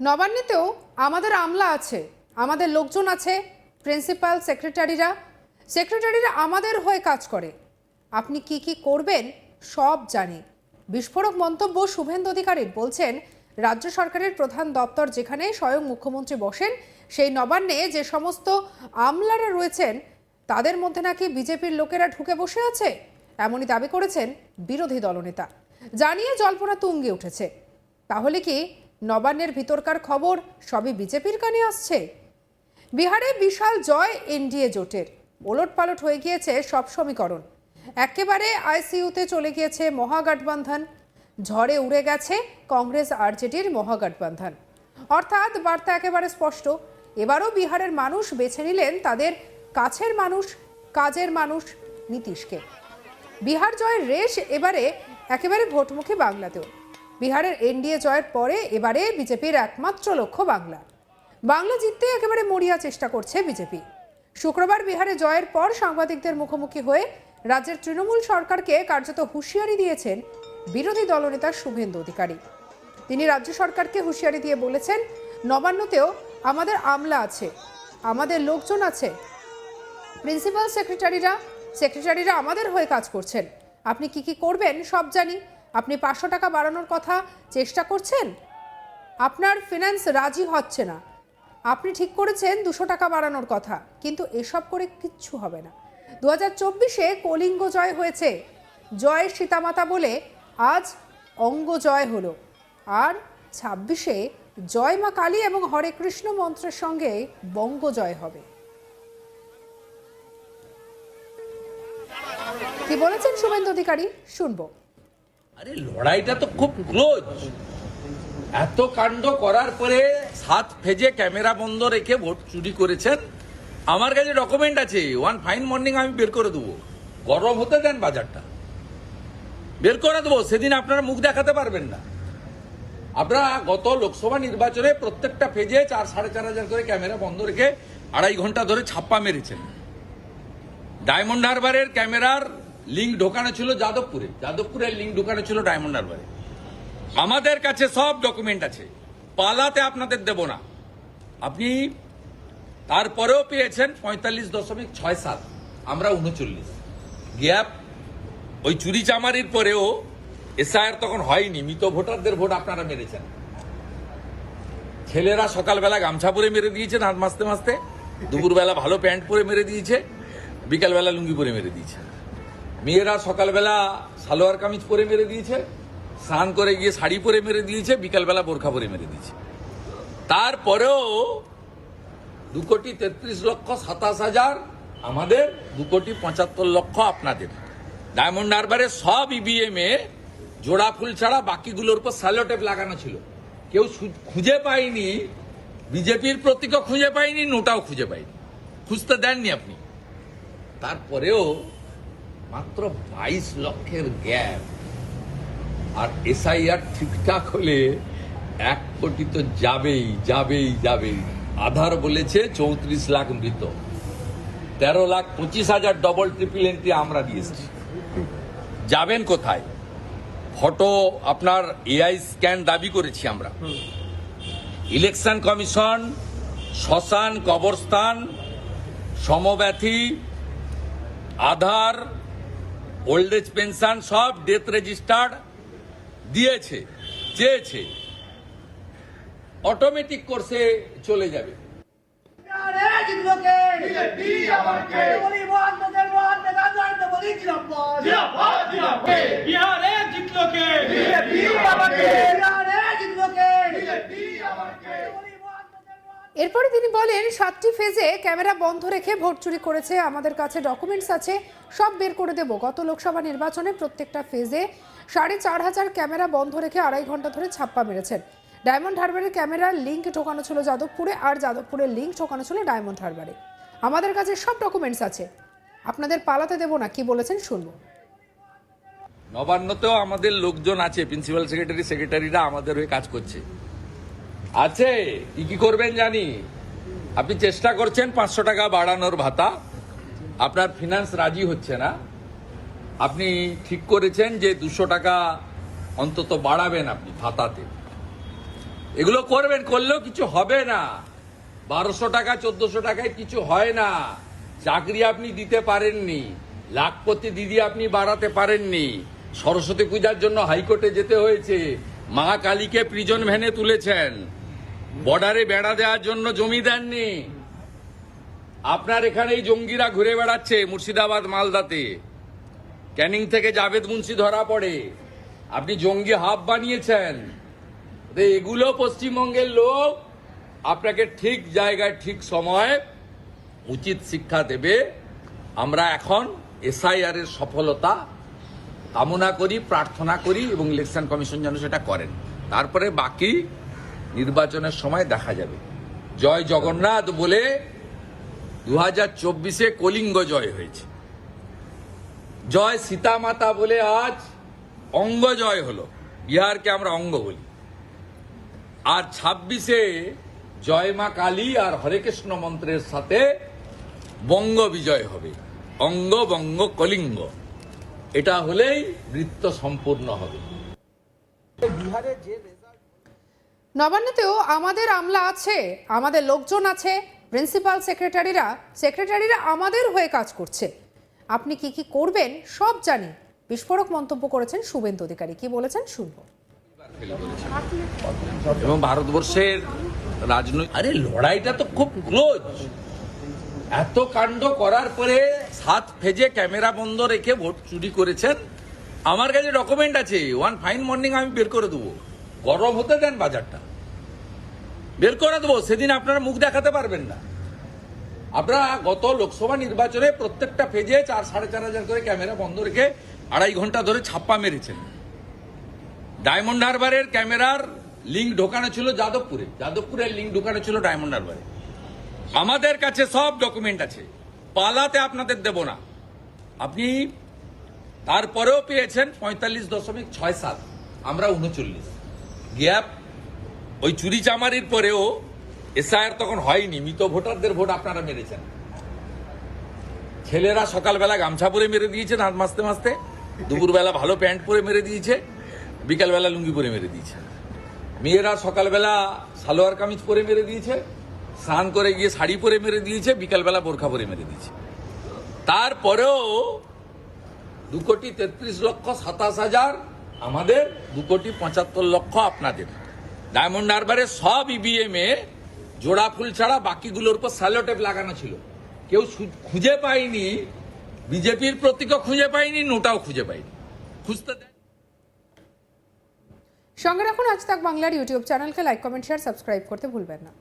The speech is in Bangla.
নবান্নেতেও আমাদের আমলা আছে, আমাদের লোকজন আছে, প্রিন্সিপাল, সেক্রেটারিরা। সেক্রেটারিরা আমাদের হয়ে কাজ করে। আপনি কি কি করবেন সব জানি। বিস্ফোরক মন্তব্য শুভেন্দু অধিকারীর বলছেন, রাজ্য সরকারের প্রধান দপ্তর যেখানে স্বয়ং মুখ্যমন্ত্রী বসেন, সেই নবান্নে যে সমস্ত আমলারা রয়েছেন, তাদের মধ্যে নাকি বিজেপির লোকেরা ঢুকে বসে আছে? এমনই দাবি করেছেন বিরোধী দলনেতা। জানিয়ে জল্পনা তুঙ্গে উঠেছে। তাহলে কি নবান্নের ভিতরকার খবর সবই বিজেপির কানে আসছে। বিহারে বিশাল জয় এনডিএ জোটের। ওলটপালট হয়ে গিয়েছে সব সমীকরণ। একেবারে আইসিইউতে চলে গিয়েছে মহাগঠবন্ধন। ঝড়ে উড়ে গেছে কংগ্রেস আরজেডির মহাগঠবন্ধন। অর্থাৎ বার্তা একেবারে স্পষ্ট, এবারও বিহারের মানুষ বেছে নিলেন তাদের কাছের মানুষ, কাজের মানুষ নীতিশকে। বিহার জয়ের রেশ এবারে একেবারে ভোটমুখী বাংলাতেও। বিহারের এনডিএ জয়ের পরে এবারে বিজেপির একমাত্র লক্ষ্য বাংলা। বাংলা জিততে একেবারে মরিয়া চেষ্টা করছে বিজেপি। শুক্রবার বিহারে জয়ের পর সাংবাদিকদের মুখোমুখি হয়ে রাজ্যের তৃণমূল সরকারকে কার্যত হুঁশিয়ারি দিয়েছেন বিরোধী দলনেতা শুভেন্দু অধিকারী। তিনি রাজ্য সরকারকে হুঁশিয়ারি দিয়ে বলেছেন, নবান্নতেও আমাদের আমলা আছে, আমাদের লোকজন আছে। প্রিন্সিপাল সেক্রেটারিরা সেক্রেটারিরা আমাদের হয়ে কাজ করছেন। আপনি কি কি করবেন সব জানি আপনি পাঁচশো টাকা বাড়ানোর কথা চেষ্টা করছেন? আপনার ফিনান্স রাজি হচ্ছে না। আপনি ঠিক করেছেন দুশো টাকা বাড়ানোর কথা, কিন্তু এসব করে কিচ্ছু হবে না। দু হাজার চব্বিশে কলিঙ্গ জয় হয়েছে। জয় সীতামাতা বলে আজ অঙ্গ জয় হলো। আর ছাব্বিশে জয় মা কালী এবং হরে কৃষ্ণ মন্ত্রের সঙ্গে বঙ্গ জয় হবে। কি বলেছেন শুভেন্দু অধিকারী? শুনব। আরে লড়াইটা তো খুব ক্লোজ। এত কাণ্ড করার পরে সাত ফেজে ক্যামেরা বন্ধ রেখে ভোট চুরি করেছেন। আমার কাছে ডকুমেন্ট আছে। ওয়ান ফাইন মর্নিং আমি বের করে দেবো। গরম হতে দেন বাজারটা। বের করে দেবো। সেদিন আপনারা মুখ দেখাতে পারবেন না। আপনারা গত লোকসভা নির্বাচনে প্রত্যেকটা ফেজে চার, সাড়ে চার হাজার করে ক্যামেরা বন্ধ রেখে আড়াই ঘণ্টা ধরে ছাপ্পা মেরেছেন। ডায়মন্ড হারবারের ক্যামেরার লিঙ্ক ঢোকানো ছিল যাদবপুরে। যাদবপুরের লিঙ্ক ঢোকানো ছিল ডায়মন্ড হারবারে। আমাদের কাছে সব ডকুমেন্ট আছে। পালাতে আপনাদের দেব না। আপনি তারপরেও পেয়েছেন পঁয়তাল্লিশ দশমিক ছয় সাত। আমরা উনচল্লিশ। গ্যাপ ওই চুরি চামারির পরেও এসআইআর তখন হয়নি। মৃত ভোটারদের ভোট আপনারা মেরেছেন। ছেলেরা সকালবেলা গামছা পরে মেরে দিয়েছে হাত মাসতে মাসতে দুপুরবেলা ভালো প্যান্ট পরে মেরে দিয়েছে, বিকালবেলা লুঙ্গি পরে মেরে দিয়েছে। মেয়েরা সকালবেলা সালোয়ার কামিজ পরে মেরে দিয়েছে, স্নান করে গিয়ে শাড়ি পরে মেরে দিয়েছে, বিকালবেলা বোরখা পরে মেরে দিয়েছে। তারপরেও দু কোটি তেত্রিশ লক্ষ সাতাশ হাজার আমাদের দু কোটি পঁচাত্তর লক্ষ আপনাদের। ডায়মন্ড হারবারে সব ইভিএম এ জোড়া ফুল ছাড়া বাকিগুলোর উপর স্যালোটেপ লাগানো ছিল। কেউ খুঁজে পায়নি, বিজেপির প্রতীকও খুঁজে পায়নি, নোটাও খুঁজে পায়নি। খুঁজতে দেননি আপনি। তারপরেও মাত্র বাইশ লক্ষের গ্যাপ। আর এসআইআর ঠিকঠাক হলে এক কোটি তো যাবেই যাবেই যাবেই। আধার বলেছে চৌত্রিশ লাখ মৃত। তেরো লাখ পঁচিশ হাজার ডবল ট্রিপল এন্ট্রি আমরা দিয়েছি যাবেন কোথায়? ফটো আপনার এআই স্ক্যান দাবি করেছি আমরা। ইলেকশন কমিশন, শ্মশান কবরস্থান, সমব্যথী, আধার ওল্ড এজ পেনশন সব ডেথ রেজিস্টার দিয়েছে চেয়েছে। অটোমেটিক কোর্সে চলে যাবে। বিহারে জিতলোকে বিজেপি এরপরে তিনি বলেন, সাতটি ফেজে ক্যামেরা বন্ধ রেখে ভোট চুরি করেছে, আমাদের কাছে ডকুমেন্টস আছে, সব বের করে দেব। গত লোকসভা নির্বাচনে প্রত্যেকটা ফেজে সাড়ে চার হাজার ক্যামেরা বন্ধ রেখে আড়াই ঘণ্টা ধরে ছাপ্পা মেরেছেন। ডায়মন্ড হারবারের ক্যামেরার লিঙ্ক ঢোকানো ছিল যাদবপুরে, আর যাদবপুরের লিঙ্ক ঢোকানো ছিল ডায়মন্ড হারবারে। আমাদের কাছে সব ডকুমেন্টস আছে। আপনাদের পালাতে দেব না, কি বলেছেন শুনব। নবান্নতেও আমাদের লোকজন আছে, প্রিন্সিপাল সেক্রেটারি, সেক্রেটারিরা আমাদের হয়ে কাজ করছে। আছে, কি কি করবেন জানি? আপনি চেষ্টা করছেন পাঁচশো টাকা বাড়ানোর ভাতা। আপনার ফিনান্স রাজি হচ্ছে না। আপনি ঠিক করেছেন যে দুশো টাকা অন্তত বাড়াবেন আপনি ভাতাতে। এগুলো করবেন, করলেও কিছু হবে না। বারোশো টাকা, চোদ্দশো টাকায় কিছু হয় না। চাকরি আপনি দিতে পারেননি। লাখপতি দিদি আপনি বাড়াতে পারেননি। সরস্বতী পূজার জন্য হাইকোর্টে যেতে হয়েছে। মা কালীকে প্রিজন ভ্যানে তুলেছেন। বর্ডারে বেড়া দেওয়ার জন্য জমি দেননি। আপনার এখানে জঙ্গিরা ঘুরে বেড়াচ্ছে মুর্শিদাবাদ মালদাতে। ক্যানিং থেকে জাভেদ মুন্সি ধরা পড়ে। আপনি জঙ্গি হাব বানিয়েছেন। এগুলো পশ্চিমবঙ্গের লোক আপনাকে ঠিক জায়গায়, ঠিক সময় উচিত শিক্ষা দেবে। আমরা এখন এসআইআর এর সফলতা কামনা করি, প্রার্থনা করি এবং ইলেকশন কমিশন যেন সেটা করেন। তারপরে বাকি নির্বাচনের সময় দেখা যাবে। জয় জগন্নাথ বলে দু হাজার চব্বিশে কলিঙ্গ জয় হয়েছে। জয় সীতা মাতা বলে আজ অঙ্গ জয় হলো। বিহারকে আমরা অঙ্গ বলি। আর ছাব্বিশে জয় মা কালী আর হরে কৃষ্ণ মন্ত্রের সাথে বঙ্গ বিজয় হবে। অঙ্গ, বঙ্গ, কলিঙ্গ। এটা হলেই নৃত্য সম্পূর্ণ হবে। নবান্নতেও আমাদের আমলা আছে, আমাদের লোকজন আছে, প্রিন্সিপাল সেক্রেটারিরা সেক্রেটারিরা আমাদের হয়ে কাজ করছে। আপনি কি কি করবেন সব জানি। বিস্ফোরক মন্তব্য করেছেন শুভেন্দু অধিকারী। কি বলেছেন শুনব। এবং ভারতবর্ষের রাজনৈতিক আরে লড়াইটা তো খুব ক্লোজ। এত কাণ্ড করার পরে সাত ফেজে ক্যামেরা বন্ধ রেখে ভোট চুরি করেছেন। আমার কাছে ডকুমেন্ট আছে। ওয়ান ফাইন মর্নিং আমি বের করে দেবো। গরম হতে দেন বাজারটা। বের করে দেবো, সেদিন আপনারা মুখ দেখাতে পারবেন না। আপনারা গত লোকসভা নির্বাচনে প্রত্যেকটা ফেজে চার, সাড়ে চার হাজার করে ক্যামেরা বন্ধ রেখে আড়াই ঘণ্টা ধরে ছাপ্পা মেরেছেন। ডায়মন্ড হারবারের ক্যামেরার লিঙ্ক ঢোকানো ছিল যাদবপুরে। যাদবপুরের লিঙ্ক ঢোকানো ছিল ডায়মন্ড হারবারে। আমাদের কাছে সব ডকুমেন্ট আছে। পালাতে আপনাদের দেব না। আপনি তারপরেও পেয়েছেন পঁয়তাল্লিশ দশমিক ছয় সাত। আমরা উনচল্লিশ। গ্যাপ। ওই চুরি চামারির পরেও এসআইআর তখন হয়নি। মৃত ভোটারদের ভোট আপনারা মেরেছেন। ছেলেরা সকালবেলা গামছা পরে মেরে দিয়েছে দাঁত মাজতে মাজতে। দুপুরবেলা ভালো প্যান্ট পরে মেরে দিয়েছে, বিকালবেলা লুঙ্গি পরে মেরে দিয়েছে। মেয়েরা সকালবেলা সালোয়ার কামিজ পরে মেরে দিয়েছে, স্নান করে গিয়ে শাড়ি পরে মেরে দিয়েছে, বিকালবেলা বোরখা পরে মেরে দিয়েছে। তারপরেও দু কোটি তেত্রিশ লক্ষ সাতাশ হাজার আমাদের দু কোটি পঁচাত্তর লক্ষ আপনাদের। ডায়মন্ড হারবারে সব ইভিএম এ জোড়া ফুল ছাড়া বাকিগুলোর উপর স্যালোটেপ লাগানো ছিল। কেউ খুঁজে পায়নি, বিজেপির প্রতীকও খুঁজে পায়নি, নোটাও খুঁজে পায়নি। খুঁজতে সঙ্গে রাখুন আজ তাক বাংলার ইউটিউব চ্যানেলকে লাইক কমেন্ট শেয়ার সাবস্ক্রাইব করতে ভুলবেন না।